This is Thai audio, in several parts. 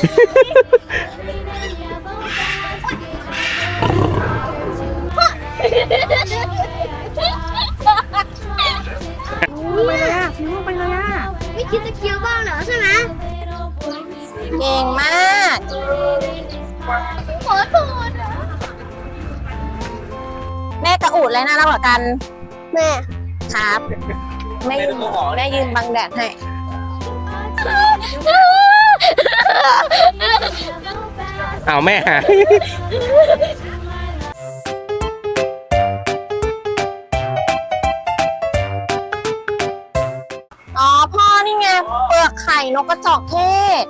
ไปเลยอะฟิวไปเลยอะไม่คิดจะเคี้ยวบ้างเหรอใช่ไหมเก่งมากขอโทษอะแม่กระอูดเลยน่ารักกว่ากัน แม่ ครับ แม่ยืนแม่ยืนบังแดดให้ เอาแม่หาอ๋อพ่อนี่ไงเปลือกไข่นกกระจอกเทศ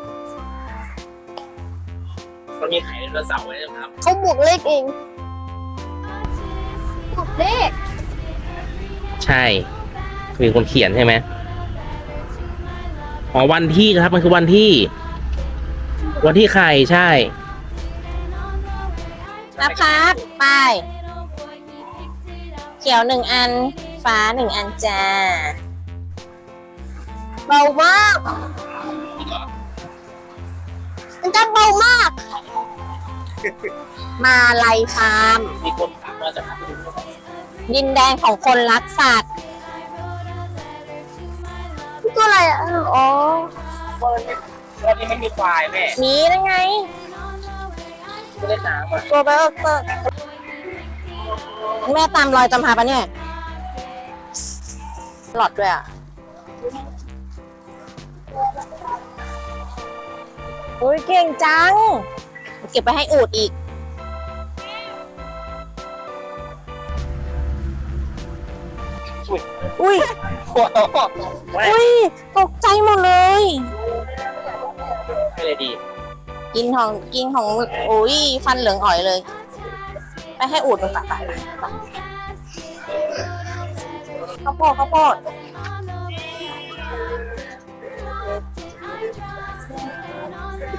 มันมีไข่ไดโนเสาร์ไว้นะครับ เขาบวกเลขเอง บวกเลข ใช่ มีคนเขียนใช่ไหมอ๋อวันที่ครับ มันคือวันที่ วันที่ไข่ใช่นะครับไป เขียวหนึ่งอัน ฟ้าหนึ่งอันจ้าเบามากมันจะเบามาก มาลายฟาร์ม มีคนถามว่าจะทดินแดงของคนรักสัตว์ตัวอะไรอะ อ๋อำวัน นี้ไม่มีควายแม่มีนั่นไงไม่เล่นน้ำอะตัวไบโอเตอร์แม่ตามรอยจำพาปะเนี่ยหลอดด้วยอะโอ้ยเก่งจัง เก็บไปให้อูดอีก อุ้ยอุ้ย ตกใจหมดเลย ไม่เลยดี กินของกินของโอ้ยฟันเหลืองอ่อยเลย ไปให้อูดมันปะปะปะปะข้าวโพดข้าวโพด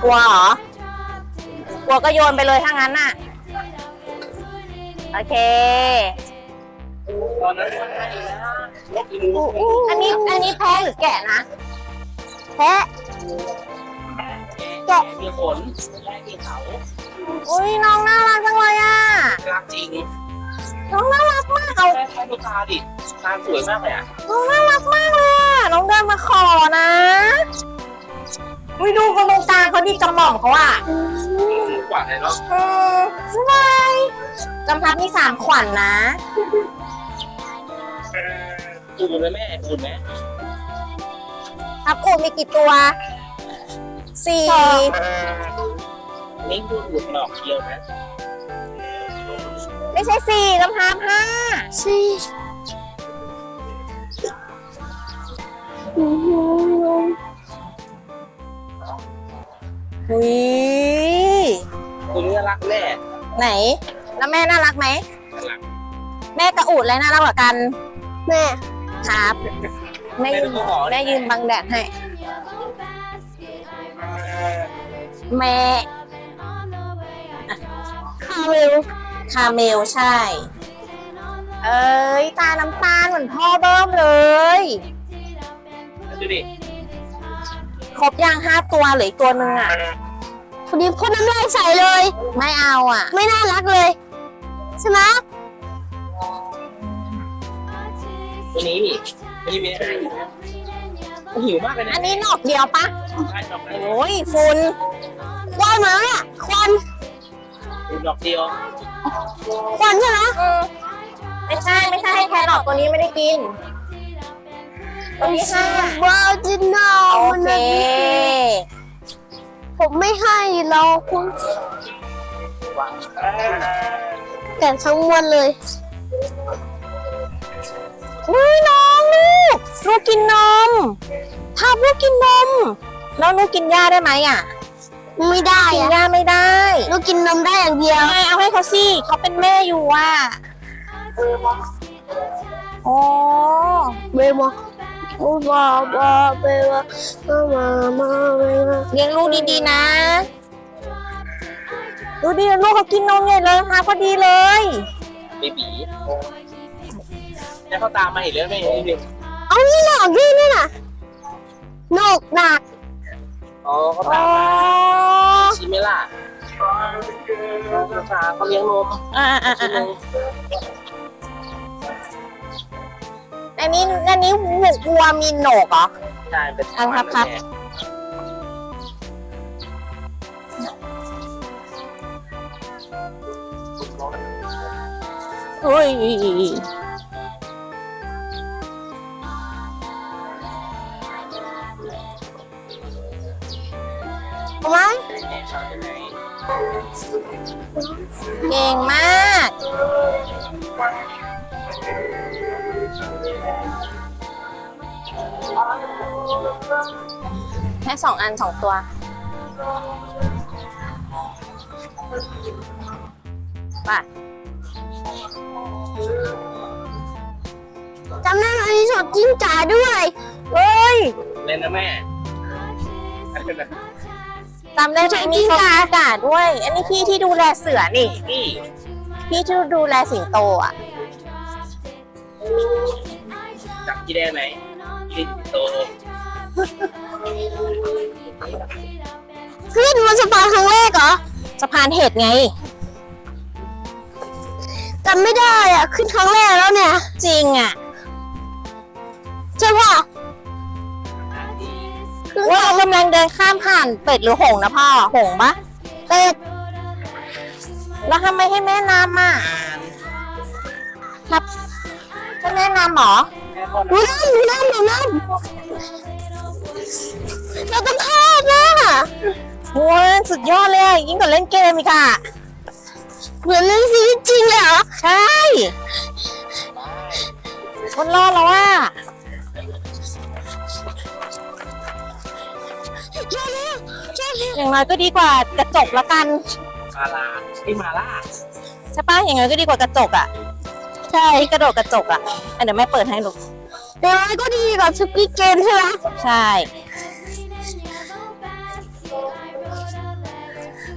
กลัวเหรอกลัวก็โยนไปเลยถ้างั้นน่ะ โอเค ตอนนั้นมันให้นกอินูอันนี้อันนี้แพ้หรือแกะนะ แพะแกะ มีขนแกะมีเขาอุ้ยน้องน่ารักจังเลยอะ รักจริงน้องน่ารักมากเอา แค่แค่ดูตาดิตาสวยมากเลยอะน้องน่ารักมากเลยอะ น้องเดินมาขอนะอุ้ยดูกระมงกลางเขาดีกระหม่อมเขาอะกว่าเลยเนาะเออสบายจำพัดมีสามขวัญนะ อุ่นเลยแม่อุ่นไหมครับอูดมีกี่ตัว สี่นี่ดูอุ่นดอกเดียวนะไม่ใช่สี่จำพัดห้าสี่อุ้ยคุณนี่รักแม่ไหน แล้วแม่น่ารักไหมรักแม่กับอูดอะไรน่ารักกว่ากัน แม่ ครับ แม่ยืนแม่ยืนบังแดดให้ แม่คาเมลคาเมลใช่ เอ้ย ตาน้ำตาลเหมือนพ่อเบิ้มเลย ดูดิครบยังห้าตัวเหลืออีกตัวหนึ่งอะพอดีพ่นน้ำลายใส่เลย ไม่เอาอะ ไม่น่ารักเลย ใช่ไหมตัวนี้นี่มีอะไร หิวมากเลยนะอันนี้หนอกเดียวปะใช่ดอกเดียวโอ้ยฝุ่นควันมาแล้วเนี่ยควันดอกเดียวควันใช่ไหมไม่ใช่ไม่ใช่ให้แครอทตัวนี้ไม่ได้กินตัวที่ห้าว้าวจินเอาโอเคผมไม่ให้เราคุณวางแต่ทั้งวันเลยอุ้ยน้องลูก ลูกกินนมทาลูกกินนม แล้วลูกกินหญ้าได้ไหมอะ ไม่ได้กินอะหญ้าไม่ได้ลูกกินนมได้อย่างเดียวทำไมเอาให้เขาสิเขาเป็นแม่อยู่อะโอ้เบมาโอ้บาบาเบมามามาเบมาเลี้ยงลูกดีๆนะ ดูดิลูกเขากินนมใหญ่เลยค่ะพอดีเลย เบบีแล้วเขาตามมาเห็นแล้วไม่เห็นดิ เอานี่หนอกนี่นี่น่ะหนกหนักอ๋อเขาอ๋ตาอมมาล่ะภาษาเขาเลี้ยงนมอ่าอ่าอ่าอ่าอันนี้อันนี้วัวมีโหนกเหรอ ใช่เป็นอะครับครับเฮ้ย เอาไหมเก่งมาก แค่สองอันสองตัว ไปจำได้ไหมอันนี้สดจิ้งจ๋าด้วย เฮ้ย เล่นนะแม่ จำได้ไหมมีโซนอากาศด้วย อันนี้พี่ที่ดูแลเสือนี่ นี่พี่ที่ดูแลสิงโตอะ จับที่ได้ไหมที่โตขึ้นมาสะพานครั้งแรกเหรอสะพานเห็ดไงจำไม่ได้อะ ขึ้นครั้งแรกแล้วเนี่ย จริงอะ ใช่ป่ะ ว่ากำลังเดินข้ามผ่านเป็ดหรือหงส์นะพ่อ หงส์ปะเป็ด แล้วทำไมให้แม่นำอะครับให้แม่นำเหรอแม่พ่อหนูน้ำหนูน้ำหนูน้ำเราต้องข้ามนะโอ้ยสุดยอดเลยอะยิ่งกว่าเล่นเกมอีกอะเหมือนเล่นชีวิตจริงเลยเหรอ ใช่ คนรอดแล้วว่า ใช่แล้วใช่แล้วอย่างน้อยก็ดีกว่ากระจกละกันมาลาที่มาล่าใช่ปะอย่างน้อยก็ดีกว่ากระจกอะใช่กระโดดกระจกอะอะเดี๋ยวแม่เปิดให้ลูกแต่มันก็ดีกว่าสกิทเกมใช่ไหมใช่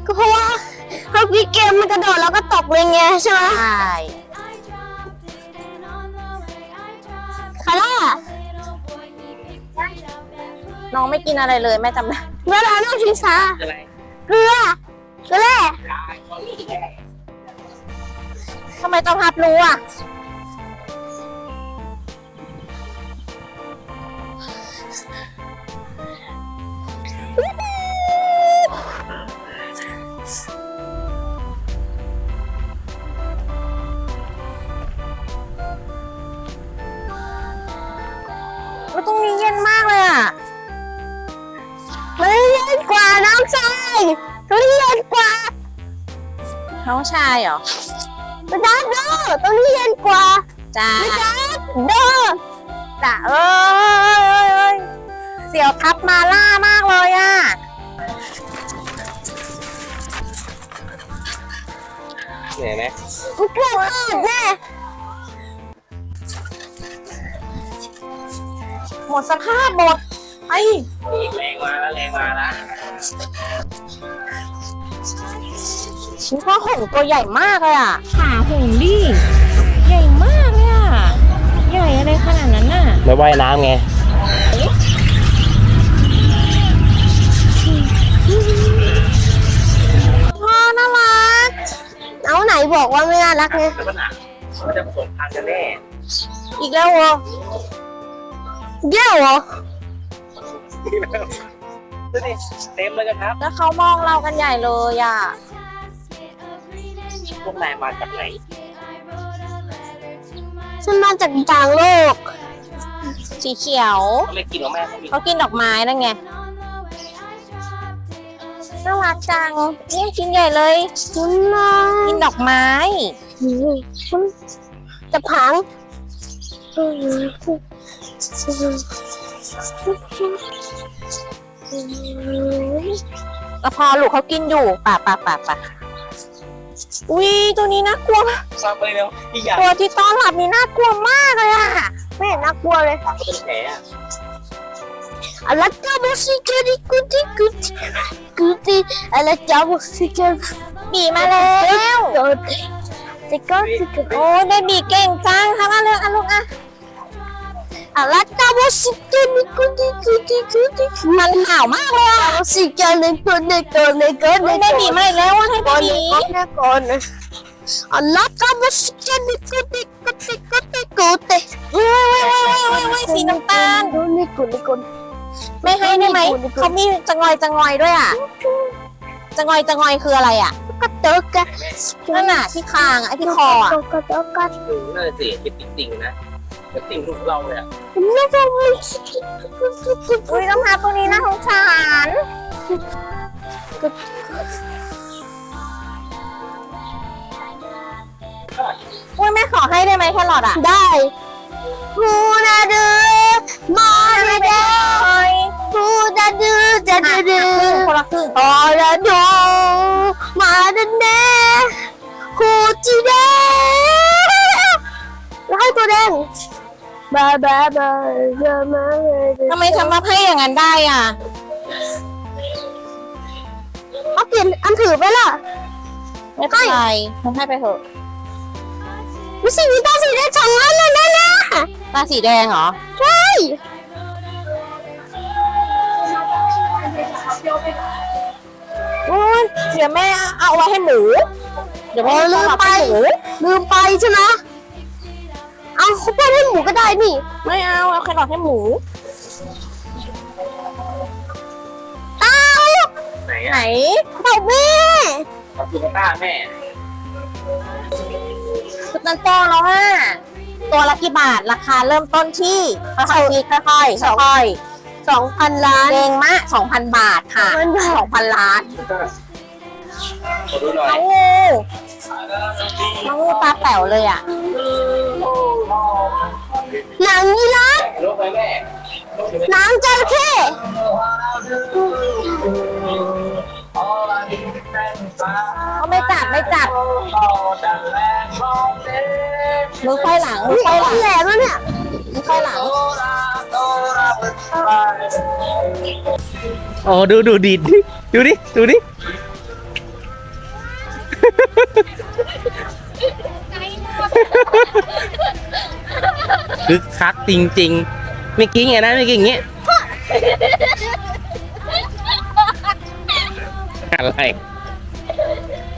ก็เพราะว่าสกิทเกมมันกระโดดแล้วก็ตกเลยไงใช่ไหมใช่คาร่า น้องไม่กินอะไรเลยแม่จำได้เวลาน้องชิงช้าอะไรเกลือเกลือได้เขามีแค่ทำไมต้องพับรู้อะ เหรอไม่ได้เด้อตัวนี้เย็นกว่าจ้าไม่ได้เด้อจ้าเอ้ยเอ้ยเอ้ยเสียวทับมาล่ามากเลยอะเหนื่อยไหมมันเกิดขาดแน่หมดสภาพหมดไอ้อีกแรงมาแล้วแรงมาแล้ว ชิ้นพ่อหงส์ตัวใหญ่มากเลยอะ ขาหงส์ดิใหญ่มากเลยอะ ใหญ่อะไรขนาดนั้นน่ะ ไม่ว่ายน้ำไง พ่อน่ารัก เอาไหนบอกว่าไม่น่ารักไง แล้วมันหนักมันจะผสมพันธุ์กันแน่อีกแล้วเหรอเยี่ยวเหรอ ดูดิเต็มเลยครับ แล้วเขามองเรากันใหญ่เลยอะ พวกนายมาจากไหน ฉันมาจากต่างโลก สีเขียวเขาไม่กินหรอกแม่เขามีเขากินดอกไม้นั่นไง น่ารักจังเนี่ยกินใหญ่เลย คุณนายกินดอกไม้ คุณจะพังก็พอลูกเขากินอยู่ป่าป่าป่าป่า อุ้ยตัวนี้น่ากลัวทราบไปแล้วพี่อยากตัวที่ต้อนรับนี่น่ากลัวมากเลยอะไม่เห็นน่ากลัวเลยเขาเป็นแผลอะอะไรจ้าบุสิเกดิกุติกุติกุติอะไรจ้าบุสิเกดิบีมาแล้วกุติกุติกุติโอ้ยเบบีเก่งจังทำมาเลยอะลูกอะ alla musica di cuti cuti cuti มันขาวมากเลยอะ musica ne conne conne ไม่ conne ได้หมีมาอีกแล้วว่าให้ไปหมี conne conne alla musica di cuti cuti cuti cuti เว้ยเว้ยเว้ยเว้ยเว้ยสีน้ำตาล conne conne conne ไม่ให้ได้ไหมเขามีจะงอยจะงอยด้วยอะจะงอยจะงอยคืออะไรอะ toca นั่นน่ะที่คางอะไอ้ที่คออะ toca toca น่าจะสิคิดติ่งๆนะ เป็นติ่งทุกเราเลยอะ alla musica อุ้ยต้องพาตัวนี้น่าสงสารอุ้ยแม่ขอให้ได้ไหมแครอทอะ ได้ฮูนาดูมานาดูฮูนาดูจะดูดูคนละครึ่งฮอนาดูมาดันเน่ฮูจีเน่แล้วให้ตัวแดง บาบาบาจะมาทำไมทำมาให้อย่างนั้นได้อะเอาเปลี่ยนอันถือไปล่ะ ไม่เป็นไรทำให้ไปเถอะไม่ใช่มีตาสีแดงสองอันเลยนะนะตาสีแดงเหรอ ใช่โอ้ยเดี๋ยวแม่เอาไว้ให้หมู เดี๋ยวแม่เอาไว้ให้หมูลืมไปใช่ไหม เอาเขาไปให้หมูก็ได้นี่ ไม่เอาเอาแครอทให้หมูอ้าวไหนไหนอะเต่าแม่ขอบคุณต้าแม่สุดนันโตแล้วอะตัวละกี่บาทราคาเริ่มต้นที่ค่อยๆคิดค่อยๆค่อยสองพันล้านๆเองมะสองพันบาทค่ะ2,000บาทสองพันล้านขอดูหน่อยน้องงู น้องงูตาแป๋วเลยอะหนังยีราฟหนังจระเข้เขาไม่จับไม่จับมือไขว้หลังมือไขว้หลังแหลมแล้วเนี่ยมือไขว้หลังโอ้ดูดูดีดดิดูดิดูดิ คึกคักจริงๆเมื่อกี้ไงนะเมื่อกี้อย่างเงี้ยอะไร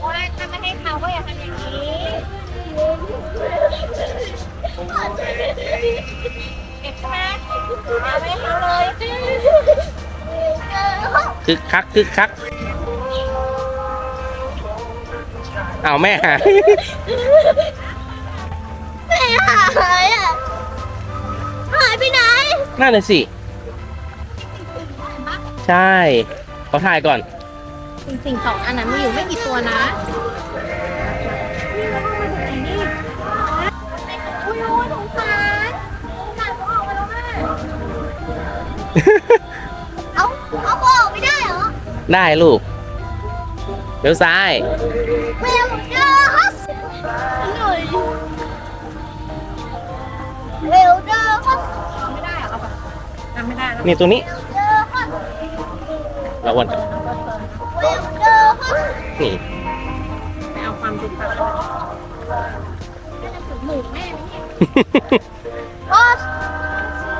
ว่าถ้าไม่ให้เขาก็อย่าทำอย่างนี้ เก็บใช่ไหมเอาไม่ให้เขาเลย คึกคักคึกคัก เอาแม่หายแม่หายอะหายไปไหนนั่นเลยสิ ใช่เขาถ่ายก่อน จริงๆสองอันนั้นมีอยู่ไม่กี่ตัวนะอุ้ยโอ้ยสงสารสงสารเขาออกมาแล้วแม่เอาเอาบอกไม่ได้เหรอ ได้ลูก เดี๋ยวซ้ายเร์ฮัสหน่อยเวลเดอร์ฮัสไม่ได้อะเอาแบบทำไม่ได้แล้วนี่ตัวนี้เดอร์ฮัสเราวันเวลเดอร์ฮัสนี่ ไปเอาความดุดันหมูแม่นี่ฮัส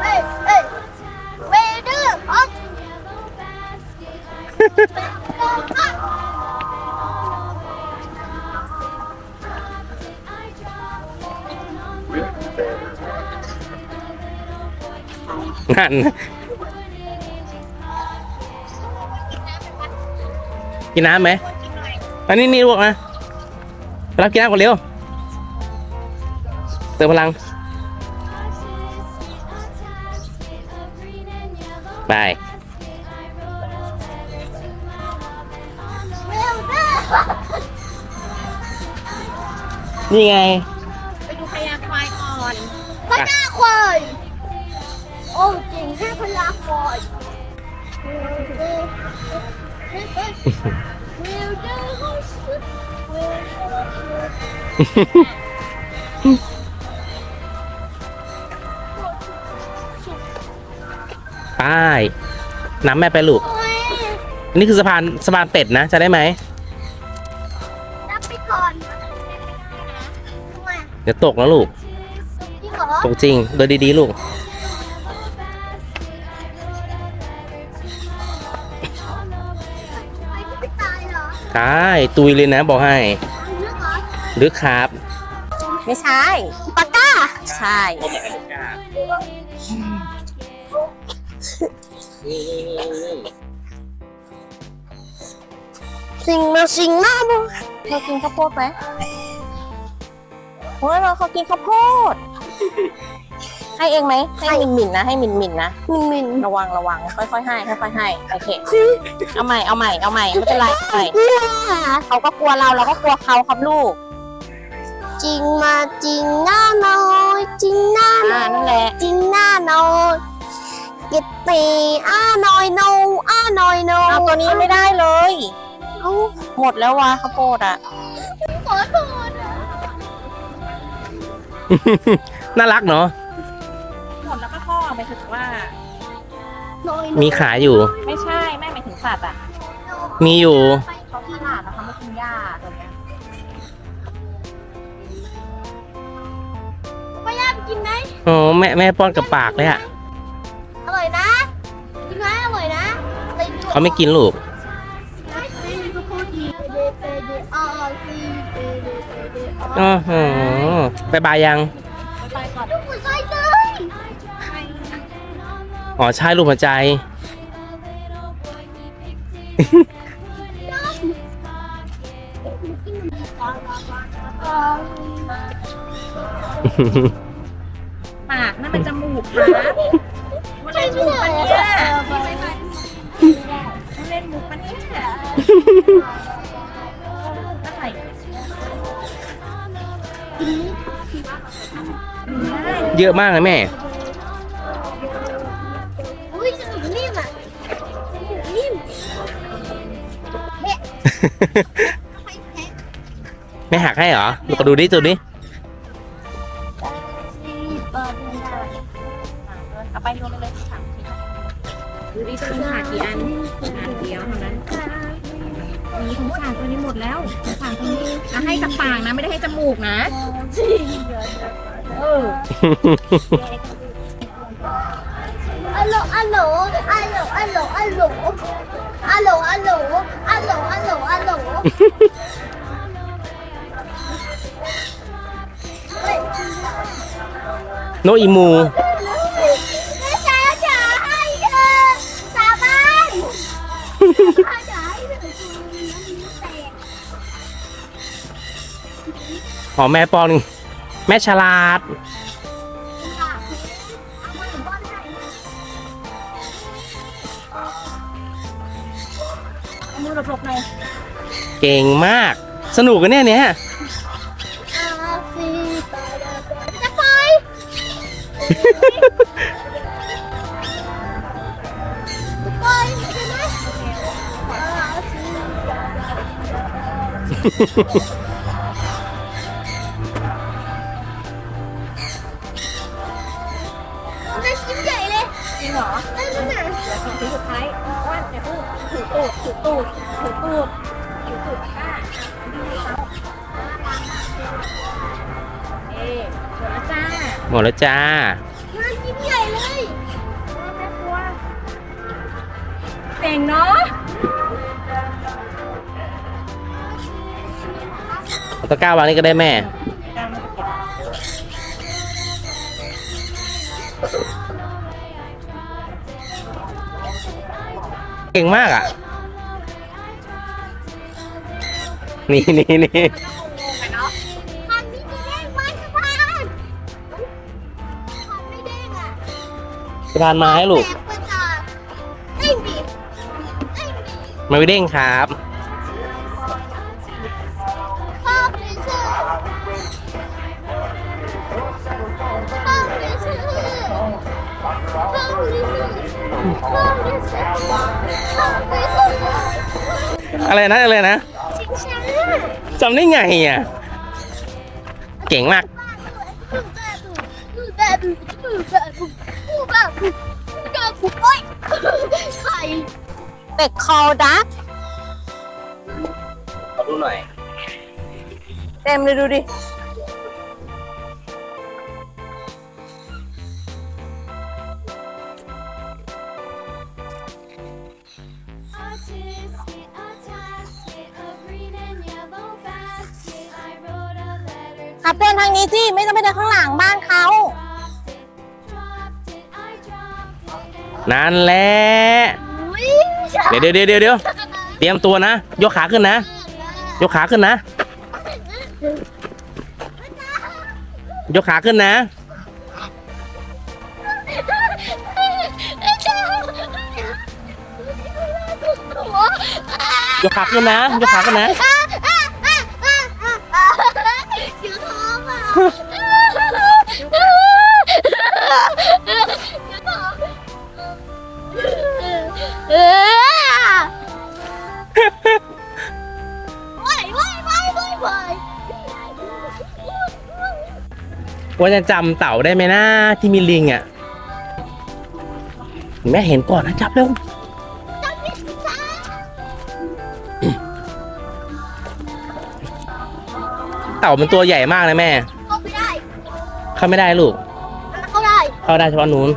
เอ้ยเอ้ยเวเดอร์ฮัส นั่นกินน้ำไหมอันนี้นี่ลูกนะไปรับกินน้ำก่อนเร็ว เติมพลัง ไปเวลเดอร์ฮัสนี่ไง ไปดูพยาควายก่อนพญาควาย โอ้จริงแค่พญาควายเวลเดอร์ฮัสเวลเดอร์ฮัสไปน้ำแม่ไปลูกโอ้ยอันนี้คือสะพานสะพานเป็ดนะ จะได้ไหมรับไปก่อนทำไมเดี๋ยวตกแล้วลูกจริงเหรอตกจริงเดินดีๆ ลูก ใช่ตุยเลยนะบอกให้หรือครับ ไม่ใช่ปากกาใช่ก็เหมือนกันลูกก้านี่นี่นี่สิ่งมาสิ่งมาบเรากินข้าวโพดไหมโอ้ยเราเขากินข้าวโพด ให้เองไหมให้มินมินๆนะให้มินมินๆนะมินมินระวังระวังค่อยๆให้ค่อยๆให้โอเคเอาใหม่เอาใหม่เอาใหม่ไม่เป็นไรเอาใหม่เนี่ยเขาก็กลัวเราเราก็กลัวเขาครับลูกจริงมาจริงหน้าน้อยจริงหน้าอ่าน้อยนั่นแหละจริงหน้าน้อยเก็ตตีอ้าน้อยโนอ้าน้อยโนเอาตัวนี้ไม่ได้เลยเอาหมดแล้ววะข้าวโพดอะขอโทษอะน่ารักเนาะ หมายถึงว่าน้อยมีขายอยู่ ไม่ใช่ไม่หมายถึงสัตว์อะมีอยู่ เขาขนาดนะคะไม่กินหญ้าตัวเนี้ยป้าย่าไปกินไหมโอ้แม่แม่ป้อนกับปากเลยอะอร่อยนะ กินไหมอร่อยนะเขาไม่กินลูก อ๋อหือบายบายยัง อ๋อใช่ลูกหัวใจ ปากนั่นมันจมูกค่ะมันเล่นมุกปะเนี่ยมันเล่นมุกปะเนี่ยอะไรเยอะมากเลยแม่ แม่หักให้เหรอลูกก็ดูดิดูดิเอาไปโยนไปเลยสามชิ้นดูดิตัวนี้ขาดกี่อันอันเดียวเท่านั้นมีสงสารตัวนี้หมดแล้วสงสารตัวนี้อะให้จากปากนะไม่ได้ให้จมูกนะเอออัลโหลอัลโหลอัลโหลอัลโหลอัลโหล อัลโหลอัลโหลอัลโหลอัลโหลอัลโหลโนอีมูแม่จ๋าจ๋าให้เธอสาบานจ๋าให้เธอแตกอ๋อแม่ป้อนแม่ฉลาด เอามือหลบๆหน่อยเก่งมาก สนุกกันเนี่ยเนี่ยอาซีจะไปจะไปใช่ไหม มดแล้วจ้ามันชิ้นใหญ่เลยแม่ครัวเก่งเนาะเอาตะกร้าวางนี่ก็ได้แม่ เก่งมากอะ นี่นี่นี่มัน ทานมาให้ลูกมาวิ่เด้งครับ อะไรนะอะไรนะจำได้ไงอะ เก่งมาก call duck ขอดูหน่อย เต็มเลยดูดิ Artistic, artistic, a green and yellow basket. I wrote a letter ขับเต้นทางนี้ที่ไม่ต้องไปเดินข้างหลังบ้านเขา dropped it, dropped it, I dropped it. นั่นแหละ เดี๋ยวเดี๋ยวเดี๋ยวเดี๋ยวเตรียมตัวนะ ยกขาขึ้นนะ ยกขาขึ้นนะ ยกขาขึ้นนะ ยกขาขึ้นนะ ยกขาขึ้นนะ ว่าจะจำเต่าได้ไหมนะที่มีลิงอะแม่เห็นก่อนนะจับเร็วจับไม่ได้เต่ามันตัวใหญ่มากนะแม่ เข้าไม่ได้ เข้าไม่ได้ลูก เข้าได้ เข้าได้เฉพาะนู้น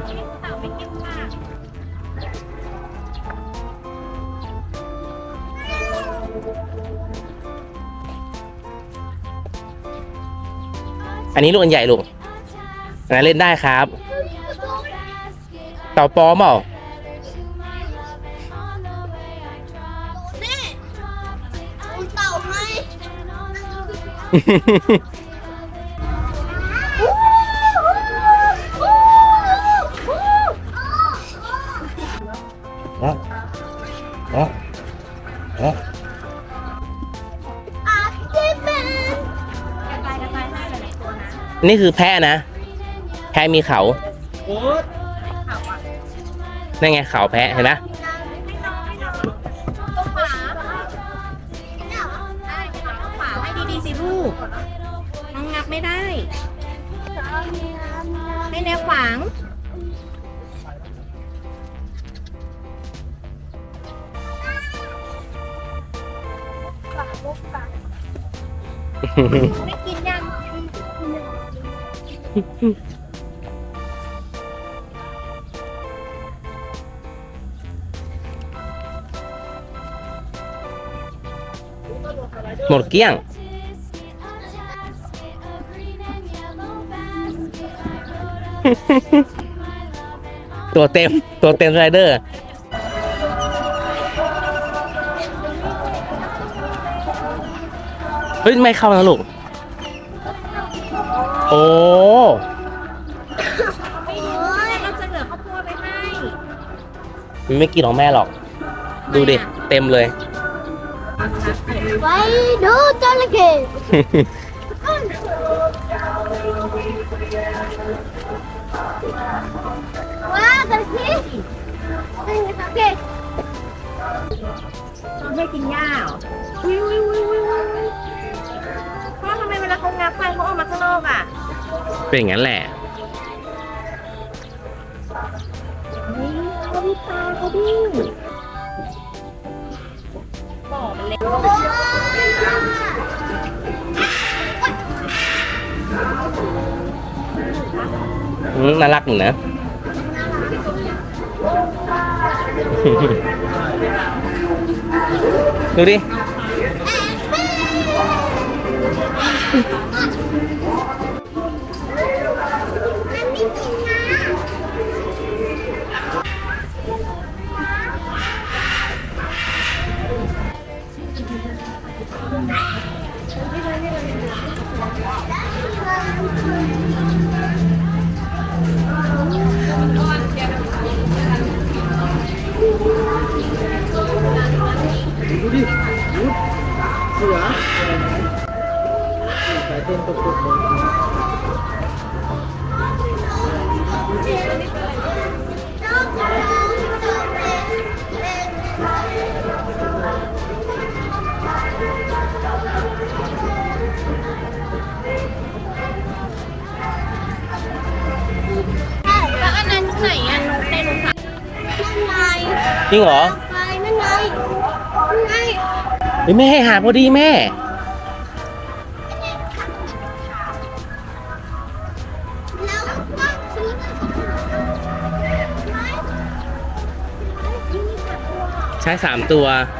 นนี้ลูกอันใหญ่ลูกอันนั้นเล่นได้ครับ เต่าปลอมเปล่าแม่ดูเต่าไหม นะนี่คือแพะนะ แพะมีเขาข่าวอะนั่นไงเขาแพะเห็นไหมตรงขวาได้ตรงขวาให้ดีๆสิลูกน้องงับไม่ได้ ให้แนวขวาง ไม่กินยัง หมดเกลี้ยง ตัวเต็ม ตัวเต็มไรเดอร์เฮ้ย ไม่เข้านะลูก โอ้ไม่รู้เราจะเหลือข้าวโพดไปให้มันไม่กินของแม่หรอก ดูดิ เต็มเลย ไปดูจระเข้ว้าจระเข้จระเข้ไม่กินหญ้าเหรอวิววิววิววิววิวพ่อทำไมเวลาเขางับไปเขาออกมาข้างนอกอะ เป็นอย่างนั้นแหละนี่เขาดูตาเขาดิบอกมันเล็กอืมน่ารักอยู่นะดูดิ จริงเหรอไปนั่นไงนั่นไงเฮ้ยแม่ให้หาพอดีแม่ แล้วก็ซื้อไหมใช้สามตัวหนูบอกแม่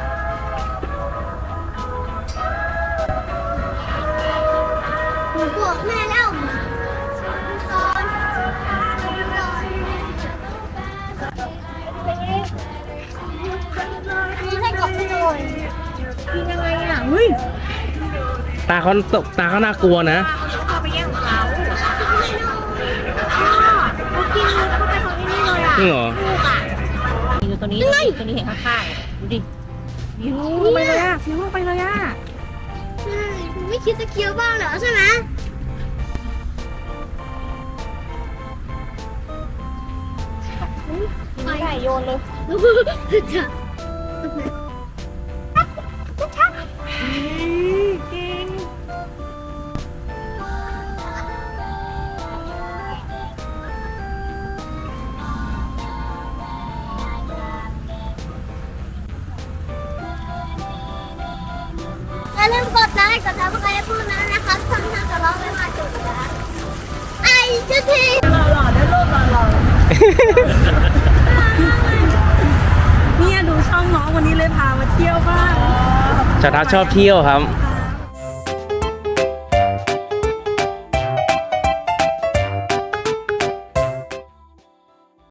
ตาเขาตกตาเขาน่ากลัวนะเขาไปแย่งของเขาเขากินเข้าไปของที่นี่เลยอะจริงเหรอลูกอะอยู่ตัวนี้ตัวนี้เห็นข้างๆดูดิฟิวลงไปเลยอะฟิวลงไปเลยอะใช่ไม่คิดจะเคี้ยวบ้างเหรอใช่ไหมไก่โยนเลย เนี่ยดูช่องน้องวันนี้เลยพามาเที่ยวบ้างชอบเที่ยวครับ